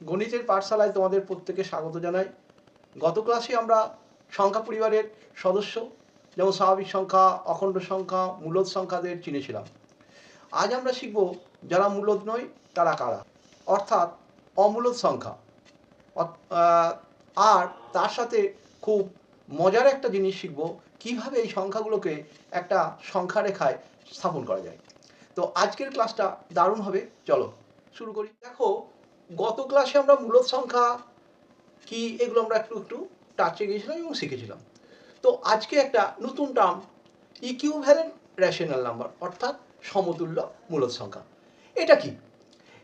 গণিতের পাঠশালায় তোমাদের প্রত্যেকে স্বাগত জানাই। গত ক্লাসে আমরা সংখ্যা পরিবারের সদস্য, যেমন স্বাভাবিক সংখ্যা, অখণ্ড সংখ্যা, মূলদ সংখ্যাদের চিনেছিলাম। আজ আমরা শিখব যারা মূলদ নয়, তারা কারা? অর্থাৎ অমূলদ সংখ্যা। আর তার সাথে খুব মজার একটা জিনিস শিখব, কীভাবে এই সংখ্যাগুলোকে একটা সংখ্যা রেখায় স্থাপন করা যায়। তো আজকের ক্লাসটা দারুণ হবে, চলো শুরু করি। দেখো গত ক্লাসে আমরা মূলদ সংখ্যা কি এগুলো আমরা একটু একটু টাচে গিয়েছিলাম এবং শিখেছিলাম। তো আজকে একটা নতুন টার্ম ইকিউভ্যালেন্ট রেশনাল নাম্বার অর্থাৎ সমতুল্য মূলদ সংখ্যা। এটা কি?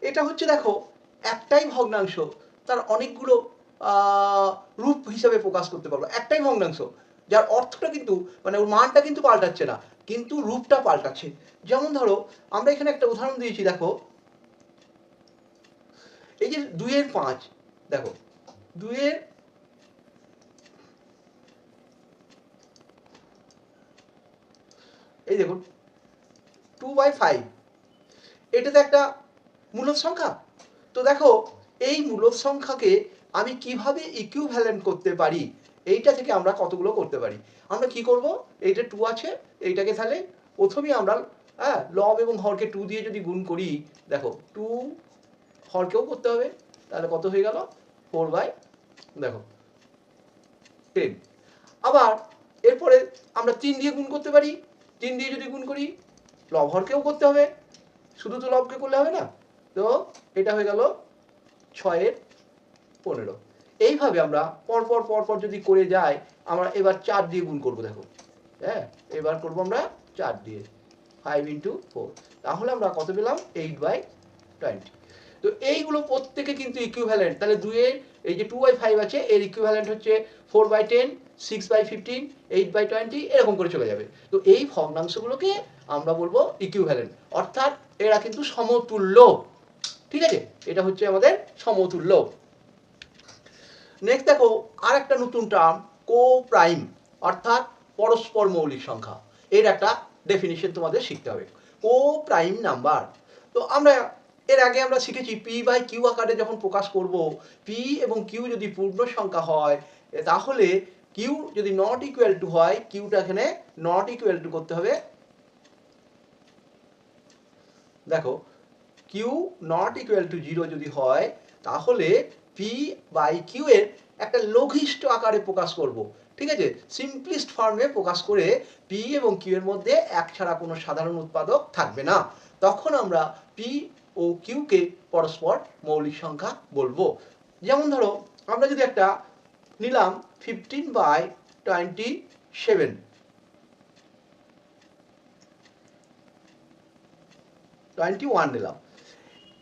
এটা হচ্ছে দেখো, একটাই ভগ্নাংশ তার অনেকগুলো রূপ হিসাবে প্রকাশ করতে পারব একটাই ভগ্নাংশ, যার অর্থটা কিন্তু মানে ওর মানটা কিন্তু পাল্টাচ্ছে না, কিন্তু রূপটা পাল্টাচ্ছে। যেমন ধরো, আমরা এখানে একটা উদাহরণ দিয়েছি, দেখো এই যে দুইয়ের পাঁচ, দেখো, দুইয়ের এই দেখুন টু বাই ফাইভ এটা তো একটা মূলদ সংখ্যা। তো দেখো, এই মূলদ সংখ্যাকে আমি কীভাবে ইকুইভ্যালেন্ট করতে পারি, এইটা থেকে আমরা কতগুলো করতে পারি? আমরা কি করব? এইটা টু আছে, এইটাকে তাহলে প্রথমেই আমরা হ্যাঁ লব এবং হরকে টু দিয়ে যদি গুণ করি, দেখো টু হরকেও করতে হবে। তাহলে কত হয়ে গেল? ফোর বাই দেখো। টেন আবার এরপরে আমরা তিন দিয়ে গুণ করতে পারি। তিন দিয়ে যদি গুণ করি লব হরকেও করতে হবে। শুধু তো লবকে করলে হবে না। তো এটা হয়ে গেল ছয়ের পনেরো। এইভাবে আমরা পরপর পরপর যদি করে যাই, আমরা এবার চার দিয়ে গুণ করব, দেখো। হ্যাঁ এবার করব আমরা চার দিয়ে। ফাইভ ইন্টু ফোর তাহলে আমরা কত পেলাম? এইট বাই টোয়েন্টি তো এইগুলো প্রত্যেকে কিন্তু ইকুইভ্যালেন্ট তাহলে দুয়ের এই যে টু বাই ফাইভ আছে, এর ইকুইভ্যালেন্ট হচ্ছে four by ten six by fifteen eight by twenty এরকম করে চলে যাবে। তো এই ভগ্নাংশগুলোকে আমরা বলব ইকুইভ্যালেন্ট অর্থাৎ এরা কিন্তু সমতুল্য। ঠিক আছে? এটা হচ্ছে আমাদের সমতুল্য। নেক্সট দেখো আর একটা নতুন টার্ম কো প্রাইম অর্থাৎ পরস্পর মৌলিক সংখ্যা। এর একটা ডেফিনিশন তোমাদের শিখতে হবে। কো প্রাইম নাম্বার তো আমরা এর আগে আমরা শিখেছি পি বাই কিউ আকারে যখন প্রকাশ করব পি এবং কিউ যদি পূর্ণ সংখ্যা হয় তাহলে কিউ যদি নট ইকুয়াল টু হয় কিউটা এখানে নট ইকুয়াল টু করতে হবে। দেখো q not equal to zero যদি হয়, তাহলে পি বাই কিউ এর একটা লঘিষ্ঠ আকারে প্রকাশ করব, ঠিক আছে? সিম্পলিস্ট ফর্মে প্রকাশ করে পি এবং কিউ এর মধ্যে এক ছাড়া কোনো সাধারণ উৎপাদক থাকবে না। তখন আমরা পি ও কিউকে পরস্পর মৌলিক সংখ্যা বলব। যেমন ধরো, আমরা যদি একটা নিলাম fifteen by twenty seven twenty one নিলাম।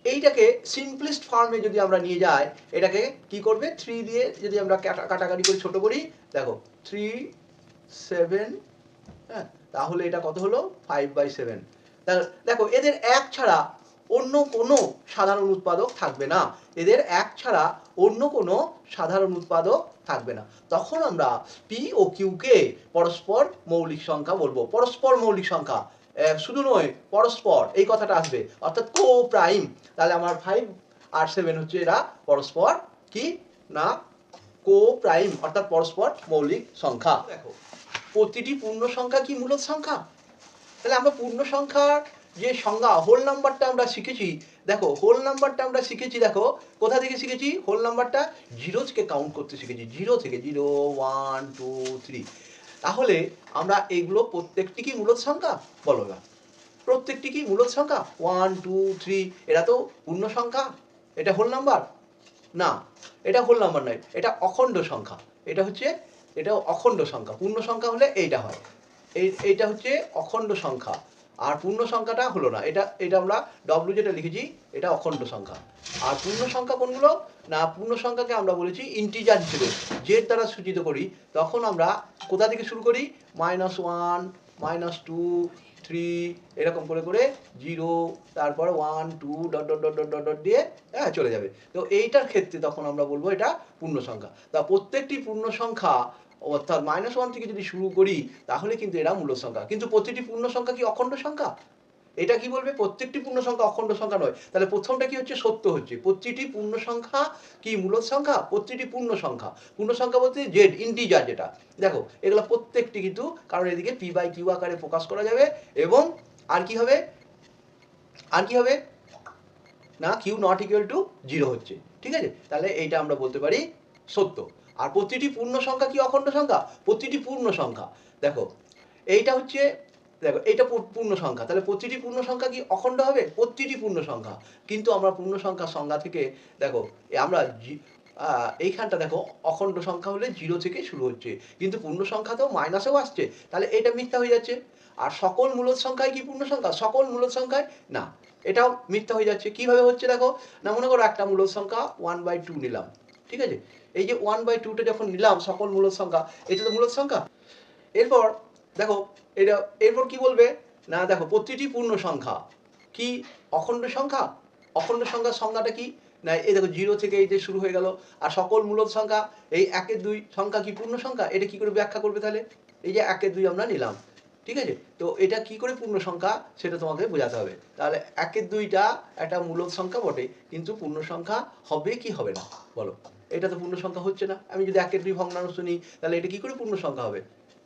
এইটাকে সিম্পলেস্ট ফর্মে যদি আমরা নিয়ে যাই, এটাকে কি করবে? থ্রি দিয়ে যদি আমরা কাটা- কাটাকাটি করে, ছোট করি, দেখো থ্রি সেভেন হ্যাঁ তাহলে এটা কত হলো? ফাইভ বাই সেভেন দেখো, এদের এক ছাড়া অন্য কোনো সাধারণ উৎপাদক থাকবে না। এদের এক ছাড়া অন্য কোনো সাধারণ উৎপাদক থাকবে না। তখন আমরা পি ও কিউকে পরস্পর মৌলিক সংখ্যা বলব। পরস্পর মৌলিক সংখ্যা শুধু নয় পরস্পর এই কথাটা আসবে। অর্থাৎ কো প্রাইম তাহলে আমার ফাইভ আর সেভেন হচ্ছে এরা পরস্পর কি? না কো প্রাইম অর্থাৎ পরস্পর মৌলিক সংখ্যা। দেখো। প্রতিটি পূর্ণ সংখ্যা কি মূলদ সংখ্যা? তাহলে আমরা পূর্ণ সংখ্যার যে সংজ্ঞা হোল নাম্বারটা আমরা শিখেছি, দেখো হোল নাম্বারটা আমরা শিখেছি, দেখো, কোথা থেকে শিখেছি? হোল নাম্বারটা জিরোজকে কাউন্ট করতে শিখেছি জিরো থেকে জিরো ওয়ান টু থ্রি তাহলে আমরা এগুলো প্রত্যেকটি কি মূলত সংখ্যা? বলো না প্রত্যেকটি কি মূলত সংখ্যা? ওয়ান টু থ্রি এরা তো পূর্ণ সংখ্যা। এটা হোল নাম্বার না, এটা হোল নাম্বার নয়। এটা অখণ্ড সংখ্যা। এটা হচ্ছে, এটা অখণ্ড সংখ্যা। পূর্ণ সংখ্যা হলে এইটা হয়। এই, এইটা হচ্ছে অখণ্ড সংখ্যা। আর পূর্ণ সংখ্যাটা হলো না। এটা এটা আমরা ডব্লিউ যেটা লিখেছি, এটা অখণ্ড সংখ্যা। আর পূর্ণ সংখ্যা কোনগুলো? না, পূর্ণ সংখ্যাকে আমরা বলেছি ইন্টিজার হিসেবে। জেড দ্বারা সূচিত করি, তখন আমরা কোথা থেকে শুরু করি? Minus one minus two three এরকম করে করে জিরো তারপর one two dot dot dot dot dot dot দিয়ে হ্যাঁ চলে যাবে। তো এইটার ক্ষেত্রে তখন আমরা বলব এটা পূর্ণ সংখ্যা। তা প্রত্যেকটি পূর্ণ সংখ্যা অর্থাৎ মাইনাস ওয়ান থেকে যদি শুরু করি, তাহলে কিন্তু এরা মূল সংখ্যা। কিন্তু প্রতিটি পূর্ণ সংখ্যা কি অখণ্ড সংখ্যা? এটা কি বলবে? প্রত্যেকটি পূর্ণ সংখ্যা অখণ্ড সংখ্যা নয়। তাহলে প্রথমটা কি হচ্ছে? সত্য হচ্ছে। প্রতিটি পূর্ণ সংখ্যা কি মূলত সংখ্যা? প্রতিটি পূর্ণ সংখ্যা। পূর্ণ সংখ্যা বলতে জেড ইন্টিজার যেটা। দেখো, এগুলো প্রত্যেকটি কিন্তু কারণ এদিকে পি বাই কিউ আকারে প্রকাশ করা যাবে এবং আর কি হবে? আর কি হবে? না q not equal to zero হচ্ছে। ঠিক আছে? তাহলে এইটা আমরা বলতে পারি সত্য। আর প্রতিটি পূর্ণ সংখ্যা কি অখণ্ড সংখ্যা? প্রতিটি পূর্ণ সংখ্যা। দেখো, এইটা হচ্ছে, দেখো এটা পূর্ণ সংখ্যা। তাহলে প্রতিটি পূর্ণ সংখ্যা কি অখণ্ড হবে? প্রতিটি পূর্ণ সংখ্যা। কিন্তু আমরা পূর্ণ সংখ্যার সংজ্ঞা থেকে, দেখো আমরা এইখানটা দেখো, অখণ্ড সংখ্যা হলে জিরো থেকে শুরু হচ্ছে। কিন্তু পূর্ণ সংখ্যা তো মাইনাসেও আসছে। তাহলে এটা মিথ্যা হয়ে যাচ্ছে। আর সকল মূলত সংখ্যায় কি পূর্ণ সংখ্যা? সকল মূলত সংখ্যায় না। এটাও মিথ্যা হয়ে যাচ্ছে। কীভাবে হচ্ছে দেখো? না, মনে করো একটা মূলত সংখ্যা ওয়ান বাই টু নিলাম। ঠিক আছে? এই যে ওয়ান বাই টুটা যখন নিলাম সকল মূলত সংখ্যা এটা তো মূলত সংখ্যা। এরপর দেখো, এটা, এরপর কি বলবে? না, দেখো, প্রতিটি পূর্ণ সংখ্যা। কি? অখণ্ড সংখ্যা? অখণ্ড সংখ্যার সংখ্যাটা কি? না, এই দেখো জিরো থেকে এই যে শুরু হয়ে গেল, আর সকল মূলত সংখ্যা, এই একের দুই সংখ্যা কি পূর্ণ সংখ্যা? এটা কি করে ব্যাখ্যা করবে তাহলে? এই যে একের দুই আমরা নিলাম, ঠিক আছে? তো এটা কি করে পূর্ণ সংখ্যা? সেটা তোমাকে বোঝাতে হবে। তাহলে একের দুইটা একটা মূলত সংখ্যা বটে, কিন্তু পূর্ণ সংখ্যা হবে কি হবে না? বলো। এটা তো পূর্ণ সংখ্যা হচ্ছে না। আমি যদি একের দুই ভগ্নাংশ নিই তাহলে এটা কি করে পূর্ণ সংখ্যা হবে?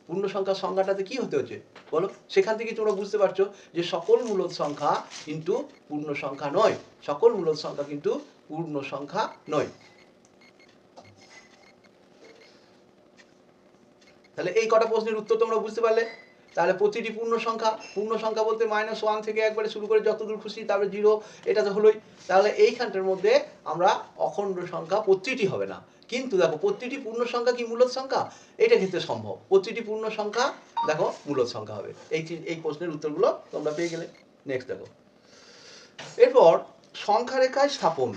পূর্ণ সংখ্যার সংখ্যাটাতে কি হতে হচ্ছে? বলো। সেখান থেকে তোমরা বুঝতে পারছ যে সকল মূলত সংখ্যা কিন্তু পূর্ণ সংখ্যা নয়। সকল মূলত সংখ্যা কিন্তু পূর্ণ সংখ্যা নয়। তাহলে এই কটা প্রশ্নের উত্তর তোমরা বুঝতে পারলে? তাহলে প্রতিটি পূর্ণ সংখ্যা পূর্ণ সংখ্যা বলতে মাইনাস ওয়ান থেকে একবারে শুরু করে যতদূর খুশি, তারপরে জিরো এটা তো হলোই। তাহলে এইখানটার মধ্যে আমরা অখণ্ড সংখ্যা প্রতিটি হবে না। কিন্তু দেখো, প্রতিটি পূর্ণ সংখ্যা কি মূলত সংখ্যা? এটা ক্ষেত্রে সম্ভব। প্রতিটি পূর্ণ সংখ্যা, দেখো, মূলত সংখ্যা হবে। এই এই প্রশ্নের উত্তরগুলো তোমরা পেয়ে গেলে। নেক্সট দেখো। এরপর সংখ্যা রেখায় স্থাপন।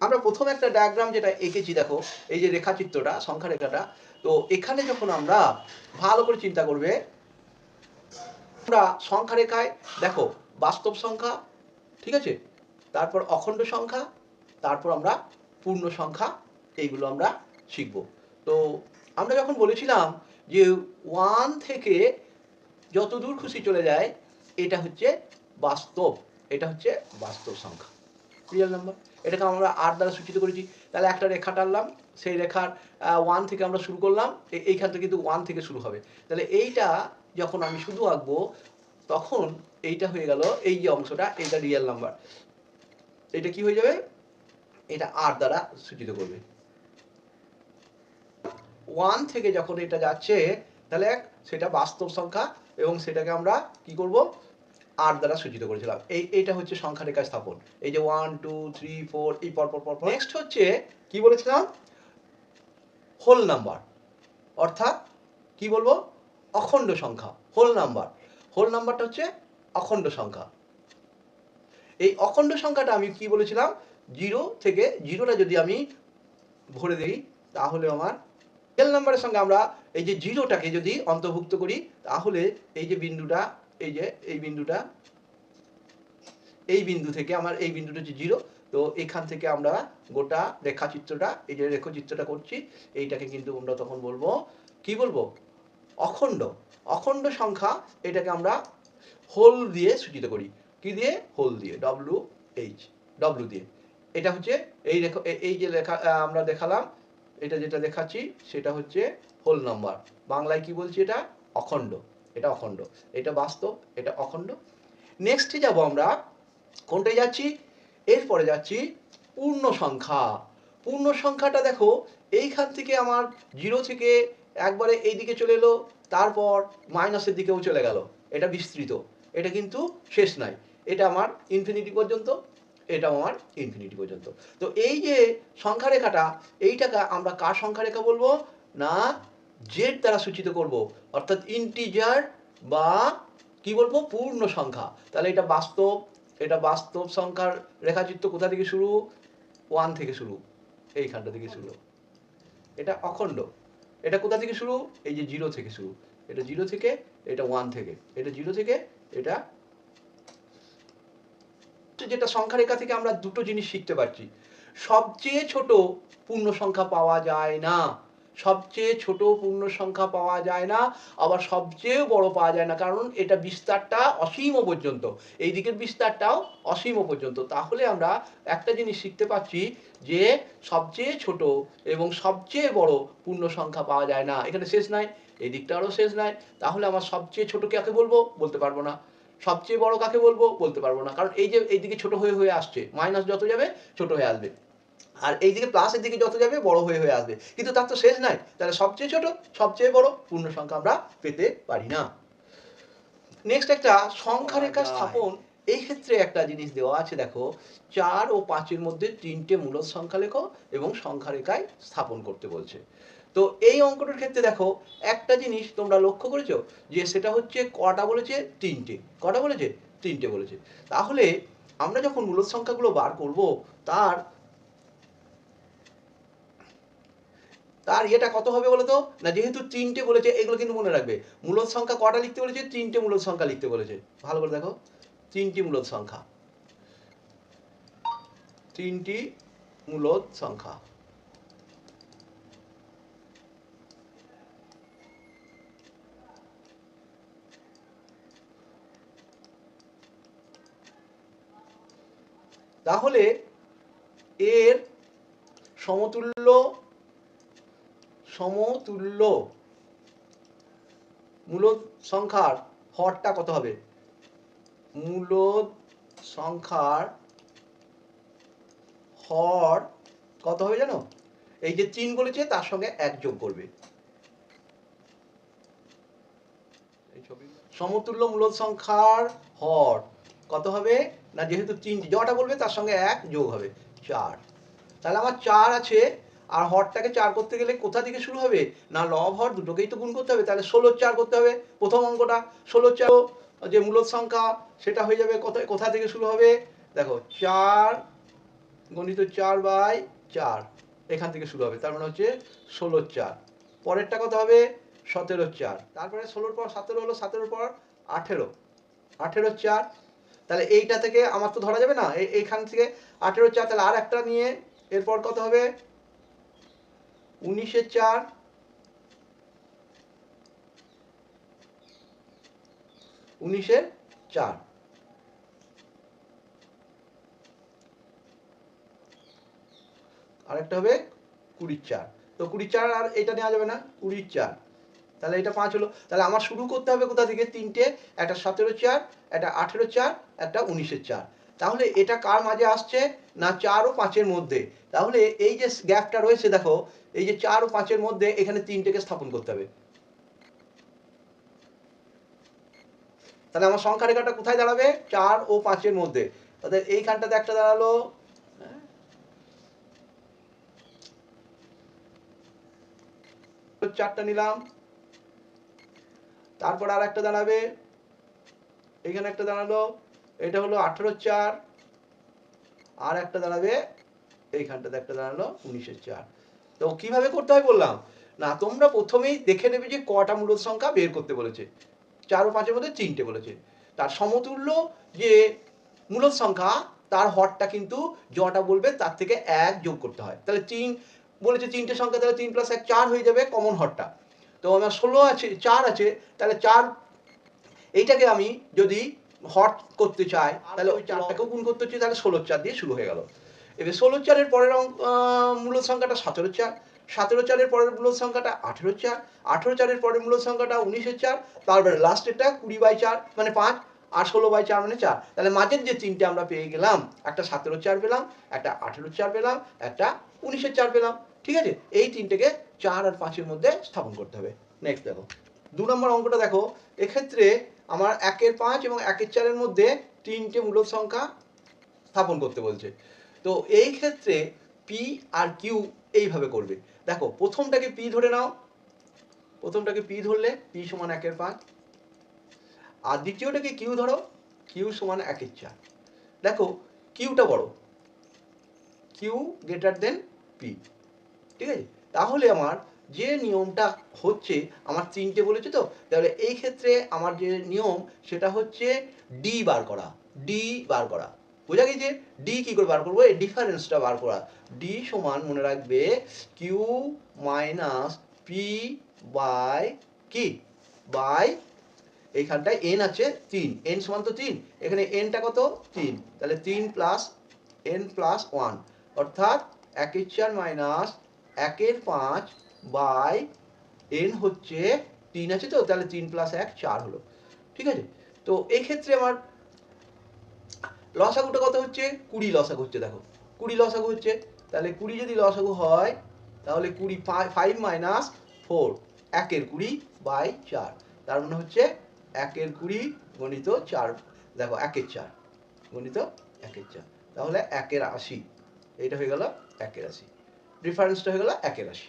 আমরা প্রথম একটা ডায়াগ্রাম যেটা এঁকেছি, দেখো, এই যে রেখাচিত্রটা সংখ্যা রেখাটা তো এখানে যখন আমরা ভালো করে চিন্তা করবে আমরা সংখ্যা রেখায়, দেখো, বাস্তব সংখ্যা, ঠিক আছে? তারপর অখণ্ড সংখ্যা, তারপর আমরা পূর্ণ সংখ্যা, এইগুলো আমরা শিখব। তো আমরা যখন বলেছিলাম যে ওয়ান থেকে যত দূর খুশি চলে যায়, এটা হচ্ছে বাস্তব, এটা হচ্ছে বাস্তব সংখ্যা। রিয়েল নাম্বার এটাকে আমরা আর দ্বারা সূচিত করেছি। তাহলে একটা রেখা টানলাম, সেই রেখার ওয়ান থেকে আমরা শুরু করলাম এইখান থেকে কিন্তু ওয়ান থেকে শুরু হবে। তাহলে এইটা যখন আমি শুধু আঁকবো, তখন এইটা হয়ে গেল, এই যে অংশটা এটা রিয়েল নাম্বার এটা কি হয়ে যাবে? এটা আট দ্বারা সূচিত করবে। ওয়ান থেকে যখন এটা যাচ্ছে, তাহলে সেটা বাস্তব সংখ্যা এবং সেটাকে আমরা কি করব? আট দ্বারা সূচিত করেছিলাম। এই এটা হচ্ছে সংখ্যা রেখা স্থাপন। এই যে ওয়ান টু থ্রি ফোর এই পর পর পর নেক্সট হচ্ছে, কি বলেছিলাম? হোল নাম্বার অর্থাৎ, কি বলব? অখণ্ড সংখ্যা হোল নাম্বার হোল নাম্বারটা হচ্ছে অখণ্ড সংখ্যা। এই অখণ্ড সংখ্যাটা আমি কি বলেছিলাম? জিরো থেকে জিরোটা যদি আমি ভরে দিই, তাহলে আমার রিয়েল নাম্বারের সঙ্গে আমরা এই যে জিরোটাকে যদি অন্তর্ভুক্ত করি, তাহলে এই যে বিন্দুটা, এই যে, এই বিন্দুটা, এই বিন্দু থেকে আমার এই বিন্দুটা হচ্ছে জিরো তো এখান থেকে আমরা গোটা রেখাচিত্রটা, এই যে রেখাচিত্রটা করছি, এইটাকে কিন্তু আমরা তখন বলব, কি বলব? অখণ্ড। অখণ্ড সংখ্যা এটাকে আমরা হোল দিয়ে সূচিত করি। কি দিয়ে? হোল দিয়ে। ডব্লিউ এইচ ডব্লিউ দিয়ে। এটা হচ্ছে এই এই যে লেখা আমরা দেখালাম, এটা যেটা দেখাচ্ছি সেটা হচ্ছে হোল নাম্বার। বাংলায় কি বলছি এটা? অখণ্ড। এটা অখণ্ড। এটা বাস্তব, এটা অখণ্ড। নেক্সটে যাব আমরা। কোনটায় যাচ্ছি? এরপরে যাচ্ছি পূর্ণ সংখ্যা। পূর্ণ সংখ্যাটা দেখো, এইখান থেকে আমার জিরো থেকে একবারে এই দিকে চলে এলো, তারপর মাইনাসের দিকেও চলে গেল। এটা বিস্তৃত। এটা কিন্তু শেষ নাই। এটা আমার ইনফিনিটি পর্যন্ত এটা আমার ইনফিনিটি পর্যন্ত। তো এই যে সংখ্যা রেখাটা এইটাকে আমরা কার সংখ্যা রেখা বলব? না জেড দ্বারা সূচিত করব। অর্থাৎ ইন্টিজার বা কি বলব? পূর্ণ সংখ্যা। তাহলে এটা বাস্তব এটা বাস্তব সংখ্যার রেখাচিত্র কোথা থেকে শুরু? ওয়ান থেকে শুরু। এইখানটা থেকে শুরু। এটা অখণ্ড। এটা কোথা থেকে শুরু? এই যে জিরো থেকে শুরু। এটা জিরো থেকে, এটা ওয়ান থেকে। এটা জিরো থেকে, এটা যেটা সংখ্যা রেখা থেকে আমরা দুটো জিনিস শিখতে পারছি। সবচেয়ে ছোট পূর্ণ সংখ্যা পাওয়া যায় না। সবচেয়ে ছোট পূর্ণ সংখ্যা পাওয়া যায় না, আবার সবচেয়ে বড় পাওয়া যায় না, কারণ এটা বিস্তারটা অসীম পর্যন্ত। এই দিকের বিস্তারটাও অসীম পর্যন্ত। তাহলে আমরা একটা জিনিস শিখতে পাচ্ছি যে সবচেয়ে ছোট এবং সবচেয়ে বড় পূর্ণ সংখ্যা পাওয়া যায় না। এখানে শেষ নাই, এই দিকটারও শেষ নাই। তাহলে আমার সবচেয়ে ছোট কাকে বলব? বলতে পারব না। সবচেয়ে বড় কাকে বলব? বলতে পারব না। কারণ এই যে এইদিকে ছোট হয়ে হয়ে আসছে, মাইনাস যত যাবে, ছোট হয়ে আসবে। আর এই এইদিকে প্লাসের দিকে যত যাবে বড় হয়ে হয়ে আসবে। কিন্তু তার তো শেষ নাই। তাহলে সবচেয়ে ছোট সবচেয়ে বড় পূর্ণ সংখ্যা আমরা পেতে পারি না। নেক্সট একটা সংখ্যা রেখা স্থাপন এই ক্ষেত্রে একটা জিনিস দেওয়া আছে দেখো। চার ও পাঁচের মধ্যে তিনটে মূলদ সংখ্যা লেখো এবং সংখ্যা রেখায় স্থাপন করতে বলছে। তো এই অঙ্কটার ক্ষেত্রে দেখো একটা জিনিস তোমরা লক্ষ্য করেছ যে সেটা হচ্ছে কটা বলেছে? তিনটে। কটা বলেছে? তিনটে বলেছে। তাহলে আমরা যখন মূলদ সংখ্যাগুলো বার করব তার তার ইয়েটা কত হবে বলো তো না, যেহেতু তিনটে বলেছে, এগুলো কিন্তু মনে রাখবে। মূলদ সংখ্যা কটা লিখতে বলেছে? তিনটে মূলদ সংখ্যা লিখতে বলেছে। ভালো করে দেখো। তিনটি মূলদ সংখ্যা। তিনটি মূলদ সংখ্যা। তাহলে এর সমতুল্য সমতুল্য মূলদ সংখ্যার হরটা কত হবে? মূলদ সংখ্যার হর কত হবে জানো? এই যে তিন বলেছে, তার সঙ্গে এক যোগ করবে। সমতুল্য মূলদ সংখ্যার হর কত হবে? না, যেহেতু তিনটি যটা বলবে, তার সঙ্গে এক যোগ হবে, চার। তাহলে আমার চার আছে আর হরটাকে চার করতে গেলে কোথা থেকে শুরু হবে? না লব হর দুটোকেই তো গুণ করতে হবে। তাহলে ষোলোর চার করতে হবে। প্রথম অঙ্কটা, ষোলোর চার যে মূলদ সংখ্যা, সেটা হয়ে যাবে কোথা কোথা থেকে শুরু হবে? দেখো, চার গণিত চার বাই চার এখান থেকে শুরু হবে। তার মানে হচ্ছে ষোলোর চার। পরেরটা কত হবে? সতেরোর চার। তারপরে ষোলোর পর সতেরো হলো, সতেরোর পর আঠেরো। আঠেরোর চার। তাহলে এইটা থেকে আমার তো ধরা যাবে না? এই এইখান থেকে আঠেরো চার, তাহলে আর একটা নিয়ে এরপর কত হবে? উনিশের চার। উনিশের চার। আরেকটা হবে কুড়ির চার। তো কুড়ির চার আর এটা নেওয়া যাবে না, কুড়ির চার। তাহলে এটা পাঁচ হলো। তাহলে আমার শুরু করতে হবে কোথা থেকে? তিনটে, একটা সতেরো চার, একটা আঠেরো চার, একটা উনিশের চার। তাহলে এটা কার মাঝে আসছে? না চার ও পাঁচের মধ্যে। তাহলে এই যে গ্যাপটা রয়েছে, দেখো, এই যে চার ও পাঁচের মধ্যে এখানে তিনটেকে স্থাপন করতে হবে। তাহলে আমার সংখ্যা রেখাটা কোথায় দাঁড়াবে? চার ও পাঁচের মধ্যে। তাহলে এইখানটাতে একটা দাঁড়াল? চারটা নিলাম। তারপর আর একটা দাঁড়াবে। এখানে একটা দাঁড়াল। এটা হলো আঠেরো চার, আর একটা দাঁড়াবে এইখানটাতে, একটা দাঁড়াল উনিশের চার। তো কীভাবে করতে হয় বললাম? না, তোমরা প্রথমেই দেখে নেবে যে কটা মূলদ সংখ্যা বের করতে বলেছে। চার ও পাঁচের মধ্যে তিনটে বলেছে। তার সমতুল্য যে মূলদ সংখ্যা, তার হরটা কিন্তু যটা বলবে, তার থেকে এক যোগ করতে হয়। তাহলে তিন, বলেছে তিনটে সংখ্যা, তাহলে তিন প্লাস এক, চার হয়ে যাবে কমন হরটা। তো আমার ষোলো আছে, চার আছে, তাহলে চার, এইটাকে আমি যদি হট করতে চায় তাহলে ওই চারটাকেও গুণ করতে হচ্ছে তাহলে ষোলোর চার দিয়ে শুরু হয়ে গেল। এবার ষোলোর চারের পরের মূলদ সংখ্যাটা সতেরো চার সতেরো চারের পরের মূলদ সংখ্যাটা আঠেরো চার আঠেরো চারের পরের মূলদ সংখ্যাটা উনিশের চার তারপরে লাস্টেরটা কুড়ি বাই চার মানে পাঁচ আর ষোলো বাই চার মানে চার। তাহলে মাঝের যে তিনটে আমরা পেয়ে গেলাম একটা সতেরো চার পেলাম একটা আঠেরো চার পেলাম একটা উনিশের চার পেলাম। ঠিক আছে? এই তিনটেকে চার আর পাঁচের মধ্যে স্থাপন করতে হবে। নেক্সট দেখো। দু নম্বর অঙ্কটা দেখো। এক্ষেত্রে আমার একের পাঁচ এবং একের চারের মধ্যে তিনটে মূলদ সংখ্যা স্থাপন করতে বলছে। তো এই ক্ষেত্রে পি আর কিউ এইভাবে করবে। দেখো, প্রথমটাকে পি ধরে নাও। প্রথমটাকে পি ধরলে পি সমান একের পাঁচ। আর দ্বিতীয়টাকে কিউ ধরো কিউ সমান একের চার। দেখো কিউটা বড়। কিউ গ্রেটার দেন পি ঠিক আছে? তাহলে আমার যে নিয়মটা হচ্ছে আমার তিনটে বলেছে তো, তাহলে এই ক্ষেত্রে আমার যে নিয়ম সেটা হচ্ছে ডি বার করা ডি বার করা। বোঝা গেছে? ডি কি করে বার করব? এই ডিফারেন্সটা বার করা। ডি সমান মনে রাখবে কিউ মাইনাস পি বাই কি বাই এইখানটায় এন আছে, তিন। এন সমান তো তিন। এখানে এনটা কত? তিন। তাহলে তিন প্লাস এন প্লাস ওয়ান অর্থাৎ একের চার মাইনাস একের পাঁচ বাই এন হচ্ছে তিন আছে তো, তাহলে তিন প্লাস এক, চার হলো। ঠিক আছে? তো এই ক্ষেত্রে আমার লসাগুটা কত হচ্ছে? কুড়ি লসাগু হচ্ছে, দেখো। কুড়ি লসাগু হচ্ছে, তাহলে কুড়ি যদি লসাগু হয়, তাহলে কুড়ি ফাইভ মাইনাস ফোর একের কুড়ি বাই চার। তার মানে হচ্ছে একের কুড়ি গণিত চার, দেখো, একের চার, গণিত একের চার। তাহলে একের আশি, এইটা হয়ে গেল একের আশি। ডিফারেন্সটা হয়ে গেল একের আশি।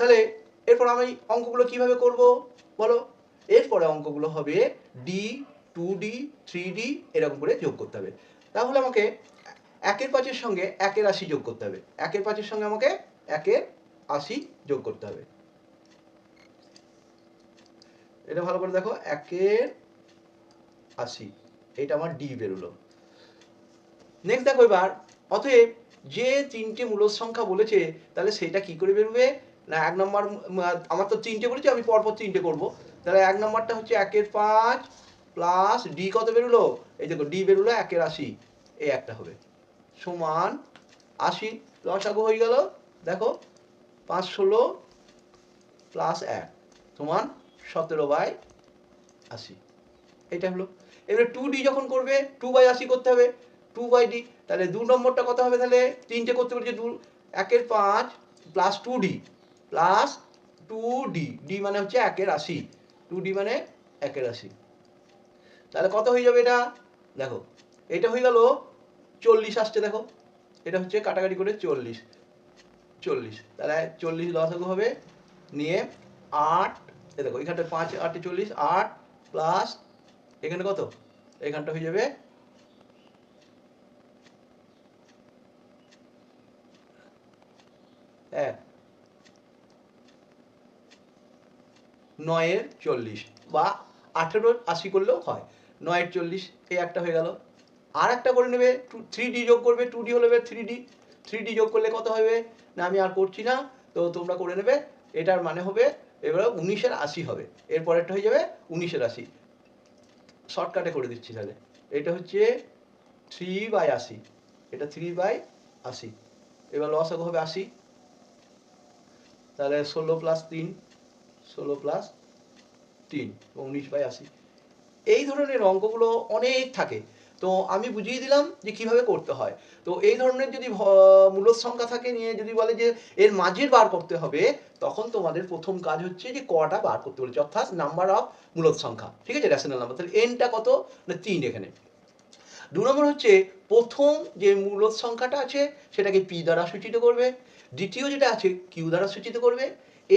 তাহলে এরপর আমি অঙ্কগুলো কীভাবে করব? বলো। এরপরে অঙ্কগুলো হবে d two d three d এরকম করে যোগ করতে হবে। তাহলে আমাকে একের পাঁচের সঙ্গে একের আশি যোগ করতে হবে। একের পাঁচের সঙ্গে আমাকে একের আশি যোগ করতে হবে। এটা ভালো করে দেখো, একের আশি। এটা আমার ডি বেরোলো। নেক্সট দেখো এবার, অতএব যে তিনটে মূলদ সংখ্যা বলেছে, তাহলে সেটা কি করে বেরোবে? না, এক নম্বর আমার তো তিনটে বলেছে আমি পরপর তিনটে করব। তাহলে এক নম্বরটা হচ্ছে একের পাঁচ প্লাস ডি কত বেরোলো? এই দেখো ডি বেরোলো, একের আশি। এই একটা হবে। সমান আশি। লসাগু হয়ে গেল, দেখো, পাঁচ ষোলো প্লাস এক, সমান সতেরো বাই আশি। এটা হলো। এবারে টু ডি যখন করবে টু বাই আশি করতে হবে টু বাই ডি তাহলে দু নম্বরটা কত হবে তাহলে? তিনটে করতে বলছে দু, একের পাঁচ plus two d plus two d d মানে হচ্ছে একের আশি টু ডি মানে একের আশি তাহলে কত হয়ে যাবে এটা? দেখো, এটা হয়ে গেল চল্লিশ আসছে, দেখো। এটা হচ্ছে কাটাকাটি করে চল্লিশ। চল্লিশ, তাহলে চল্লিশ দশক হবে, নিয়ে আট এ দেখো, এখানটা পাঁচ, আটে চল্লিশ, আট প্লাস এখানে কত? এখানটা হয়ে যাবে এক। নয়ের চল্লিশ বা আঠেরোর আশি করলেও হয়। নয়ের চল্লিশ এই একটা হয়ে গেল। আর একটা করে নেবে, টু থ্রি ডি যোগ করবে টু ডি হলে থ্রি ডি থ্রি ডি যোগ করলে কত হবে? না, আমি আর করছি না। তো তোমরা করে নেবে। এটার মানে হবে এবারে উনিশের আশি হবে। এরপরেরটা হয়ে যাবে উনিশের আশি। শর্টকাটে করে দিচ্ছি তাহলে। এটা হচ্ছে থ্রি বাই আশি। এটা থ্রি বাই আশি। এবার লসাগু হবে আশি। তাহলে ষোলো প্লাস তিন। ষোলো প্লাস তিন উনিশ বাই আশি। এই ধরনের অঙ্কগুলো অনেক থাকে। তো আমি বুঝিয়ে দিলাম যে কীভাবে করতে হয়। তো এই ধরনের যদি মূলত সংখ্যা থাকে নিয়ে যদি বলে যে এর মাঝের বার করতে হবে, তখন তোমাদের প্রথম কাজ হচ্ছে যে কটা বার করতে বলেছে, অর্থাৎ নাম্বার অফ মূলত সংখ্যা ঠিক আছে? রেশনাল নাম্বার তাহলে এনটা কত? না, তিন এখানে। দু নম্বর হচ্ছে প্রথম যে মূলত সংখ্যাটা আছে, সেটাকে পি দ্বারা সূচিত করবে। দ্বিতীয় যেটা আছে কিউ দ্বারা সূচিত করবে।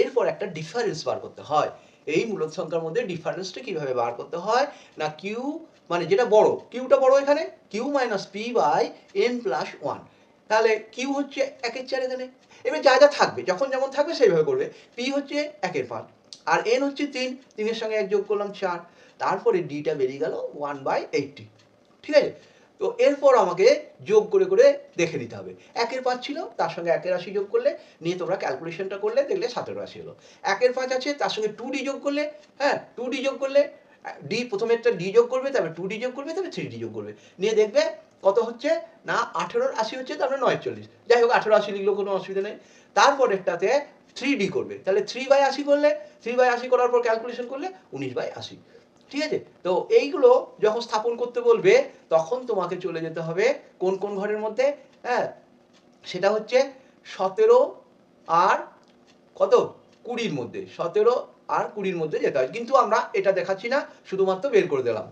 এরপর একটা ডিফারেন্স বার করতে হয়। এই মূলত সংখ্যার মধ্যে ডিফারেন্সটা কীভাবে বার করতে হয়? না কিউ মানে যেটা বড় কিউটা বড় এখানে? Q minus p by n plus one তাহলে কিউ হচ্ছে একের চার এখানে। এবার যা যা থাকবে, যখন যেমন থাকবে সেইভাবে করবে। পি হচ্ছে একের পাঁচ, আর এন হচ্ছে তিন। তিনের সঙ্গে এক যোগ করলাম চার। তারপরে ডিটা বেরিয়ে গেল ওয়ান বাই এইটটি ঠিক আছে? তো এরপর আমাকে যোগ করে করে দেখে নিতে হবে। একের পাঁচ ছিল, তার সঙ্গে একের আশি যোগ করলে, নিয়ে তোমরা ক্যালকুলেশনটা করলে দেখলে সতেরো আশি হলো। একের পাঁচ আছে, তার সঙ্গে টু ডি যোগ করলে হ্যাঁ টু ডি যোগ করলে ডি প্রথমে একটা ডি যোগ করবে, তারপরে টু ডি যোগ করবে, তারপরে থ্রি ডি যোগ করবে। নিয়ে দেখবে কত হচ্ছে? না, আঠেরোর আশি হচ্ছে, তারপরে নয় চল্লিশ যাই হোক, আঠেরো আশি লিখলেও কোনো অসুবিধা নেই। তারপরেরটাতে থ্রি ডি করবে। তাহলে থ্রি বাই আশি করলে থ্রি বাই আশি করার পর ক্যালকুলেশন করলে উনিশ বাই আশি। ঠিক আছে? তো এইগুলো যখন স্থাপন করতে বলবে, তখন তোমাকে চলে যেতে হবে কোন কোন ঘরের মধ্যে? হ্যাঁ সেটা হচ্ছে সতেরো আর কত? কুড়ির মধ্যে। সতেরো আর কুড়ির মধ্যে যেতে হয় কিন্তু আমরা এটা দেখাচ্ছি না, শুধুমাত্র বের করে দিলাম।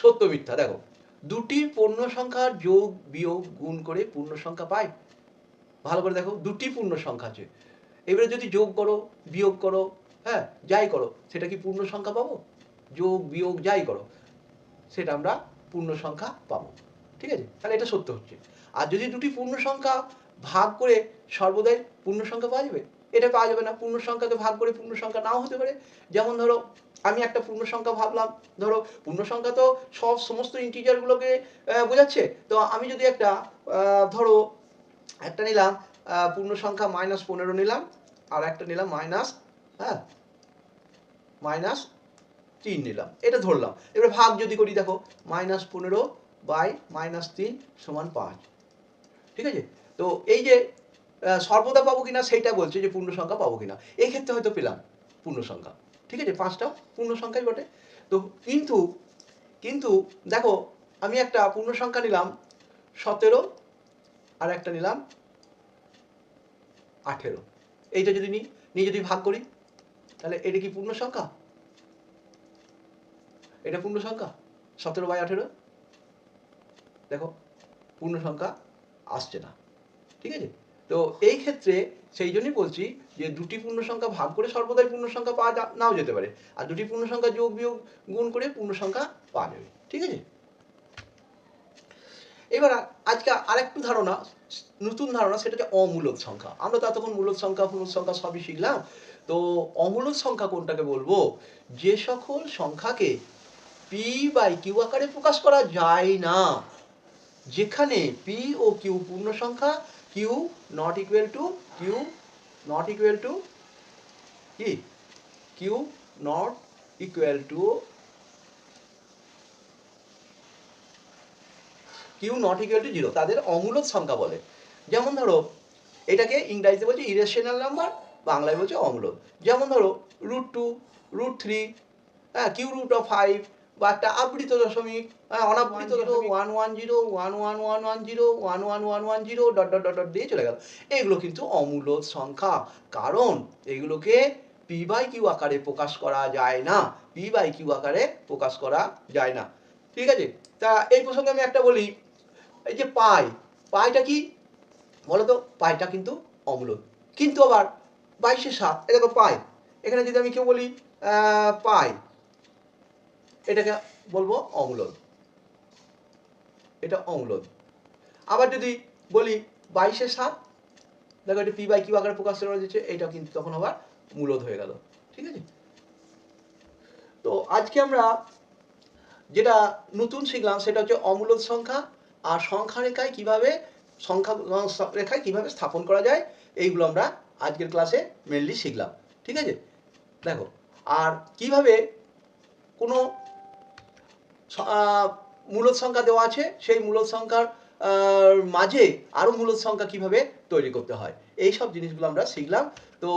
সত্য মিথ্যা, দেখো। দুটি পূর্ণ সংখ্যার যোগ, বিয়োগ, গুণ করে পূর্ণ সংখ্যা পাই। ভালো করে দেখো, দুটি পূর্ণ সংখ্যা আছে। এবারে যদি যোগ করো, বিয়োগ করো হ্যাঁ যাই করো। সেটা কি পূর্ণ সংখ্যা পাবো? যোগ, বিয়োগ, যাই করো। সেটা আমরা পূর্ণ সংখ্যা পাবো। ঠিক আছে? তাহলে এটা সত্য হচ্ছে। আর যদি দুটি পূর্ণ সংখ্যা ভাগ করে সর্বদাই পূর্ণ সংখ্যা পাওয়া যাবে? এটা পাওয়া যাবে না। পূর্ণ সংখ্যাকে ভাগ করে পূর্ণ সংখ্যা নাও হতে পারে। যেমন ধরো, আমি একটা পূর্ণ সংখ্যা ভাবলাম। ধরো, পূর্ণ সংখ্যা তো সব সমস্ত ইন্টিজারগুলোকে বোঝাচ্ছে। তো আমি যদি একটা ধরো, একটা নিলাম পূর্ণ সংখ্যা মাইনাস পনেরো নিলাম, আর একটা নিলাম মাইনাস হ্যাঁ মাইনাস তিন নিলাম। এটা ধরলাম। এবার ভাগ যদি করি, দেখো মাইনাস পনেরো বাই মাইনাস তিন সমান পাঁচ। ঠিক আছে? তো এই যে সর্বদা পাবো কিনা সেইটা বলছে যে পূর্ণ সংখ্যা পাবো কিনা। এই ক্ষেত্রে হয়তো পেলাম পূর্ণ সংখ্যা। ঠিক আছে? পাঁচটা পূর্ণ সংখ্যাই বটে। তো কিন্তু কিন্তু দেখো, আমি একটা পূর্ণ সংখ্যা নিলাম সতেরো আর একটা নিলাম আঠেরো। এইটা যদি নিই নিয়ে যদি ভাগ করি তাহলে এটা কি পূর্ণ সংখ্যা? এটা পূর্ণ সংখ্যা? সতেরো বাই আঠেরো? দেখো, পূর্ণ সংখ্যা আসছে না। ঠিক আছে? তো এই ক্ষেত্রে সেই জন্যই বলছি যে দুটি পূর্ণ সংখ্যা ভাগ করে সর্বদাই পূর্ণ সংখ্যা পাওয়া নাও যেতে পারে। আর দুটি পূর্ণ সংখ্যা যোগ বিয়োগ গুণ করে পূর্ণ সংখ্যা পাওয়া যাবে। ঠিক আছে? এবার আজকে আরেকটু ধারণা, নতুন ধারণা, সেটা হচ্ছে অমূলক সংখ্যা। আমরা তো এতক্ষণ মূলক সংখ্যা, পূর্ণ সংখ্যা সবই শিখলাম। তো অমূলক সংখ্যা কোনটাকে বলব? যে সকল সংখ্যাকে পি বাই কিউ আকারে প্রকাশ করা যায় না। যেখানে পি ও কিউ পূর্ণ সংখ্যা q not equal to q not equal to কি? Q not equal to q not equal to zero তাদের অমূলক সংখ্যা বলে। যেমন ধরো, এটাকে ইংরাজিতে বলছে ইরেশনাল নাম্বার বাংলায় বলছে অম্ল যেমন ধরো রুট টু রুট থ্রি হ্যাঁ কিউ রুট অফ ফাইভ বা একটা আবৃত দশমিক হ্যাঁ অনাবৃত দশমিক one one zero one one one one zero one one one one zero dot dot dot dot দিয়ে চলে গেল। এগুলো কিন্তু অমূলক সংখ্যা। কারণ এগুলোকে পি বাই কিউ আকারে প্রকাশ করা যায় না। পি বাই কিউ আকারে প্রকাশ করা যায় না। ঠিক আছে? তা এই প্রসঙ্গে আমি একটা বলি। এই যে পাই পাইটা কি? বলো তো পাইটা কিন্তু অমূলক কিন্তু আবার বাইশে সাত এটা তো পাই। এখানে যদি আমি কেউ বলি পাই, এটাকে বলব অমূলক এটা অমূলক আবার যদি বলি বাইশে সাত, দেখো এটা পি বাই কিউ আকারে প্রকাশ করা যাচ্ছে এটা কিন্তু তখন আবার মূলদ হয়ে গেল। ঠিক আছে? তো আজকে আমরা যেটা নতুন শিখলাম, সেটা হচ্ছে অমূলক সংখ্যা আর সংখ্যা রেখায় কীভাবে সংখ্যা রেখায় কীভাবে স্থাপন করা যায়, এইগুলো আমরা আজকের ক্লাসে মেনলি শিখলাম। ঠিক আছে? দেখো, আর কীভাবে কোনো মূলত সংখ্যা দেওয়া আছে, সেই মূলদ সংখ্যার মাঝে আরও মূলত সংখ্যা কীভাবে তৈরি করতে হয়। এই সব জিনিসগুলো আমরা শিখলাম। তো